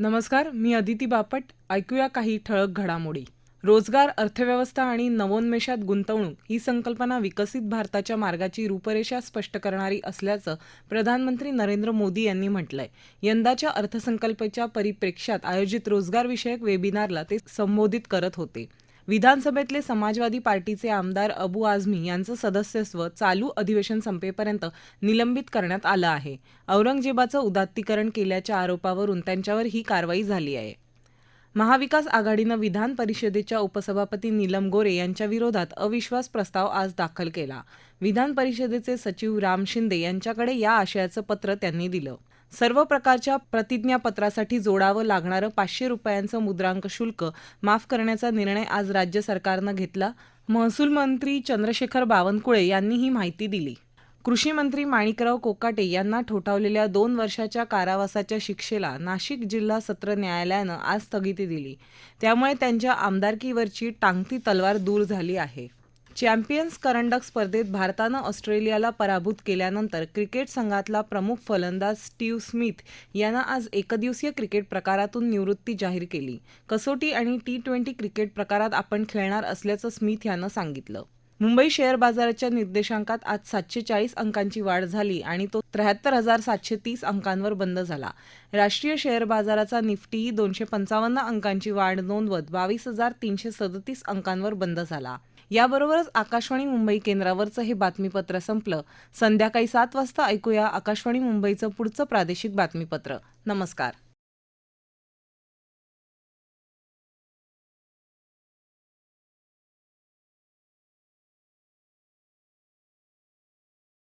नमस्कार मी अदिती बापट. ऐकूया काही ठळक घडामोडी. रोजगार अर्थव्यवस्था आणि नवोन्मेषात गुंतवणूक ही संकल्पना विकसित भारताच्या मार्गाची रूपरेषा स्पष्ट करणारी असल्याचं प्रधानमंत्री नरेंद्र मोदी यांनी म्हटलंय. यंदाच्या अर्थसंकल्पाच्या परिप्रेक्ष्यात आयोजित रोजगारविषयक वेबिनारला ते संबोधित करत होते. विधानसभेतले समाजवादी पार्टीचे आमदार अबू आझमी यांचं सदस्यत्व चालू अधिवेशन संपेपर्यंत निलंबित करण्यात आलं आहे. औरंगजेबाचं उदात्तीकरण केल्याच्या आरोपावरून त्यांच्यावर ही कारवाई झाली आहे. महाविकास आघाडीनं विधान परिषदेच्या उपसभापती नीलम गोरे यांच्या विरोधात अविश्वास प्रस्ताव आज दाखल केला. विधान परिषदेचे सचिव राम शिंदे यांच्याकडे या आशयाचं पत्र त्यांनी दिलं. सर्व प्रकारच्या प्रतिज्ञापत्रासाठी जोडावं लागणारं पाचशे रुपयांचं मुद्रांक शुल्क माफ करण्याचा निर्णय आज राज्य सरकारनं घेतला. महसूल मंत्री चंद्रशेखर बावनकुळे यांनी ही माहिती दिली. कृषी मंत्री माणिकराव कोकाटे यांना ठोठावलेल्या दोन वर्षाच्या कारावासाच्या शिक्षेला नाशिक जिल्हा सत्र न्यायालयानं आज स्थगिती दिली. त्यामुळे त्यांच्या आमदारकीवरची टांगती तलवार दूर झाली आहे. चॅम्पियन्स करंडक स्पर्धेत भारतानं ऑस्ट्रेलियाला पराभूत केल्यानंतर क्रिकेट संघातला प्रमुख फलंदाज स्टीव्ह स्मिथ यानं आज एकदिवसीय क्रिकेट प्रकारातून निवृत्ती जाहीर केली. कसोटी आणि टी ट्वेंटी क्रिकेट प्रकारात आपण खेळणार असल्याचं स्मिथ यानं सांगितलं. मुंबई शेअर बाजाराच्या निर्देशांकात आज सातशे चाळीस अंकांची वाढ झाली आणि तो त्र्याहत्तर हजार सातशे तीस अंकांवर बंद झाला. राष्ट्रीय शेअर बाजाराचा निफ्टीही दोनशे पंचावन्न अंकांची वाढ नोंदवत बावीस हजार तीनशे सदतीस अंकांवर बंद झाला. याबरोबरच आकाशवाणी मुंबई केंद्रावरचं हे बातमीपत्र संपलं. संध्याकाळी सात वाजता ऐकूया आकाशवाणी मुंबईचं पुढचं प्रादेशिक बातमीपत्र. नमस्कार.